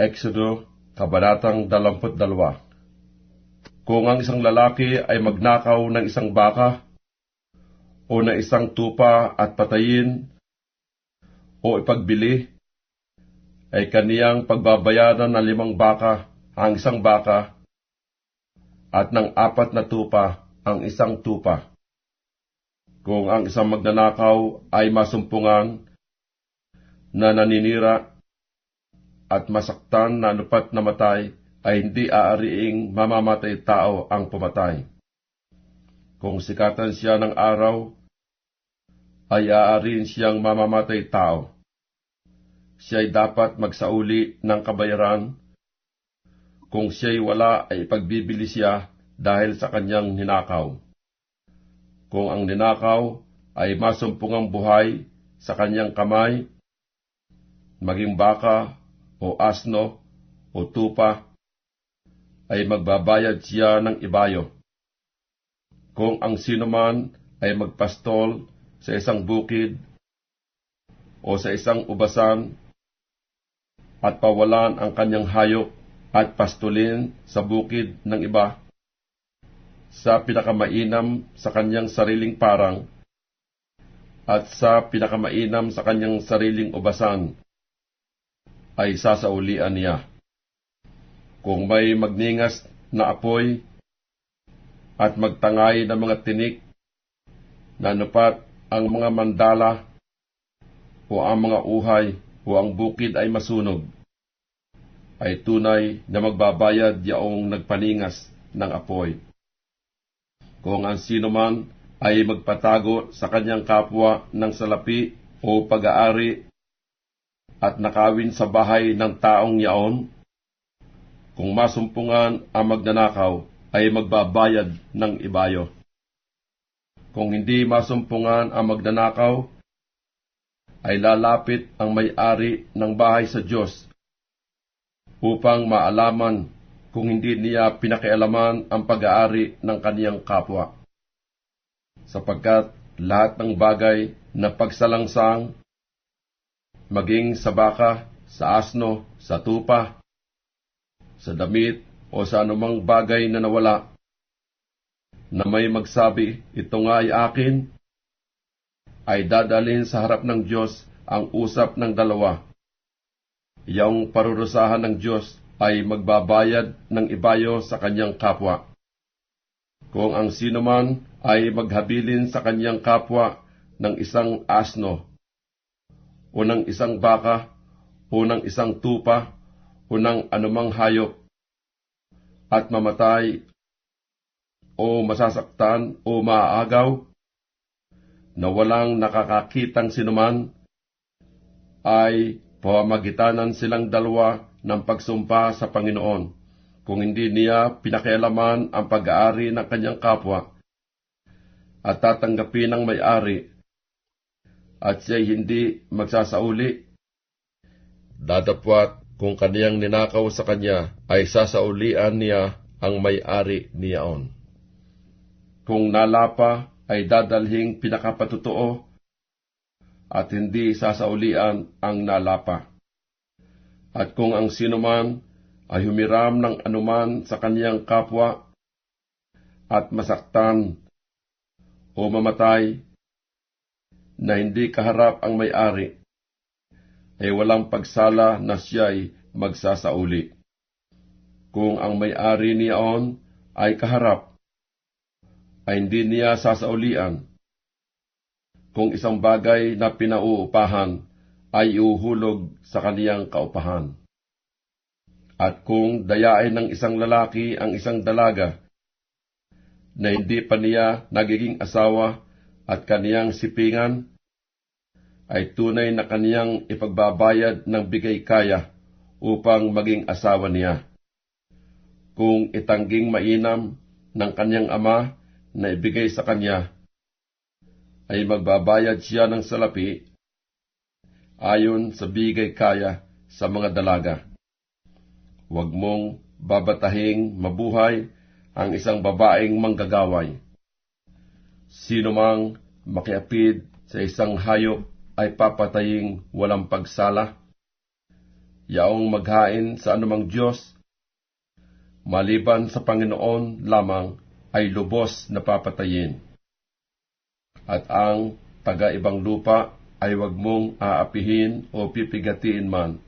Exodo, Kabanatang 22 Kung ang isang lalaki ay magnakaw ng isang baka, o ng isang tupa at patayin, o ipagbili, ay kaniyang pagbabayaran ng limang baka ang isang baka, at ng apat na tupa ang isang tupa. Kung ang isang magnanakaw ay masumpungan na naninira at masaktan na lupat na matay, ay hindi aariing mamamatay tao ang pumatay. Kung sikatan siya ng araw, ay aariin siyang mamamatay tao. Siya'y dapat magsauli ng kabayaran. Kung siya'y wala ay pagbibili siya dahil sa kanyang ninakaw. Kung ang ninakaw ay masumpungang buhay sa kanyang kamay, maging baka o asno o tupa, ay magbabayad siya ng ibayo. Kung ang sinuman ay magpastol sa isang bukid o sa isang ubasan at pawalan ang kanyang hayop at pastulin sa bukid ng iba sa pinakamainam sa kanyang sariling parang at sa pinakamainam sa kanyang sariling ubasan ay sasaulian niya. Kung may magningas na apoy at magtangay ng mga tinik na nupat ang mga mandala o ang mga uhay o ang bukid ay masunog, ay tunay na magbabayad yaong nagpaningas ng apoy. Kung ang sino man ay magpatago sa kanyang kapwa ng salapi o pag-aari at nakawin sa bahay ng taong yaon, kung masumpungan ang magnanakaw ay magbabayad ng ibayo. Kung hindi masumpungan ang magnanakaw, ay lalapit ang may-ari ng bahay sa Diyos upang maalaman kung hindi niya pinakialaman ang pag-aari ng kaniyang kapwa. Sapagkat lahat ng bagay na pagsalangsang, maging sa baka, sa asno, sa tupa, sa damit, o sa anumang bagay na nawala, na may magsabi, ito nga ay akin, ay dadalhin sa harap ng Diyos ang usap ng dalawa. Yung parurusahan ng Diyos ay magbabayad ng ibayo sa kanyang kapwa. Kung ang sino man ay maghabilin sa kanyang kapwa ng isang asno, o ng isang baka, o ng isang tupa, o ng anumang hayop, at mamatay, o masasaktan, o maaagaw, na walang nakakakitang sinuman, ay pamagitanan silang dalawa ng pagsumpa sa Panginoon, kung hindi niya pinakialaman ang pag-aari ng kanyang kapwa, at tatanggapin ng may-ari, at siya'y hindi magsasauli. Dadapwat kung kaniyang ninakaw sa kanya ay sasaulian niya ang may-ari niyaon. Kung nalapa ay dadalhing pinakapatutuo at hindi sasaulian ang nalapa. At kung ang sinuman ay humiram ng anuman sa kaniyang kapwa at masaktan o mamatay na hindi kaharap ang may-ari, ay walang pagsala na siya'y magsasauli. Kung ang may-ari niyaon ay kaharap, ay hindi niya sasaulian. Kung isang bagay na pinauupahan ay iuhulog sa kaniyang kaupahan. At kung dayain ng isang lalaki ang isang dalaga, na hindi pa niya nagiging asawa at kaniyang sipingan, ay tunay na kaniyang ipagbabayad ng bigay kaya upang maging asawa niya. Kung itangging mainam ng kanyang ama na ibigay sa kanya, ay magbabayad siya ng salapi ayon sa bigay kaya sa mga dalaga. Huwag mong babatahing mabuhay ang isang babaeng manggagaway. Sino mang makiapid sa isang hayop ay papataying walang pagsala. yaong maghain sa anumang Diyos, maliban sa Panginoon lamang ay lubos na papatayin. At ang taga-ibang lupa ay wag mong aapihin o pipigatiin man,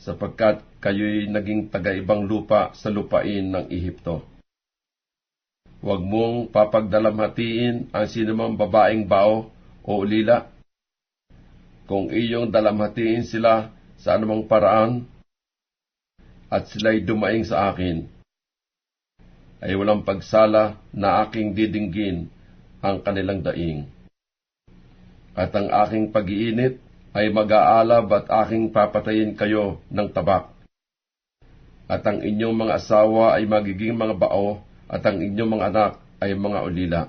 sapagkat kayo'y naging taga-ibang lupa sa lupain ng Ehipto. Huwag mong papagdalamhatiin ang sinumang babaeng bao o ulila. Kung iyong dalamhatiin sila sa anumang paraan, at sila'y dumaing sa akin, ay walang pagsala na aking didinggin ang kanilang daing. At ang aking pag-iinit ay mag-aalab at aking papatayin kayo ng tabak. At ang inyong mga asawa ay magiging mga bao at ang inyong mga anak ay mga ulila.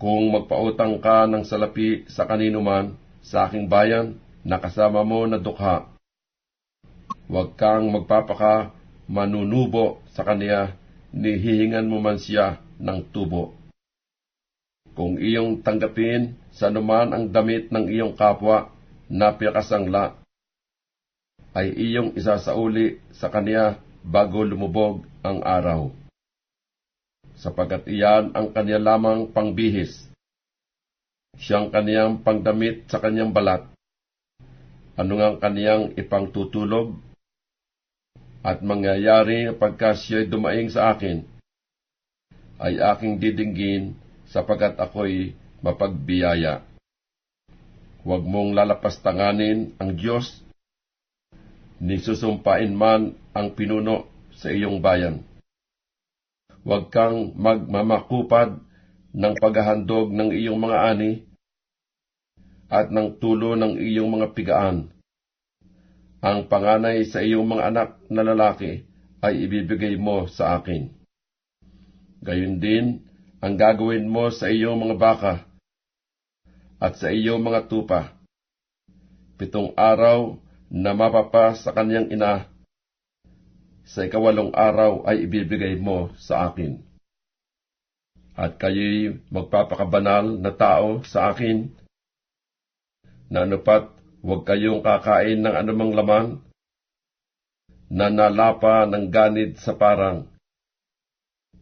Kung magpautang ka ng salapi sa kanino man sa aking bayan na kasama mo na dukha, huwag kang magpapaka manunubo sa kaniya ni hihingan mo man siya ng tubo. Kung iyong tanggapin sa anuman ang damit ng iyong kapwa na pinakasangla, ay iyong isasauli sa kaniya bago lumubog ang araw sapagat iyan ang kanya lamang pangbihis. Siyang kaniyang pangdamit sa kanyang balat. Ano nga kaniyang ipangtutulog? At mangyayari pagka siya'y dumaing sa akin, ay aking didinggin sapagat ako'y mapagbiyaya. Huwag mong lalapastanganin ang Diyos, ni susumpain man ang pinuno sa iyong bayan huwag kang magmamakupad ng paghahandog ng iyong mga ani at ng tulo ng iyong mga pigaan. Ang panganay sa iyong mga anak na lalaki ay ibibigay mo sa akin. Gayon din ang gagawin mo sa iyong mga baka at sa iyong mga tupa. Pitong araw na mapapa sa kanyang ina sa ikawalong araw ay ibibigay mo sa akin. At kayo'y magpapakabanal na tao sa akin, na anupat huwag kayong kakain ng anumang laman, na nalapa ng ganid sa parang,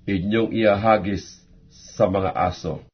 inyong iahagis sa mga aso.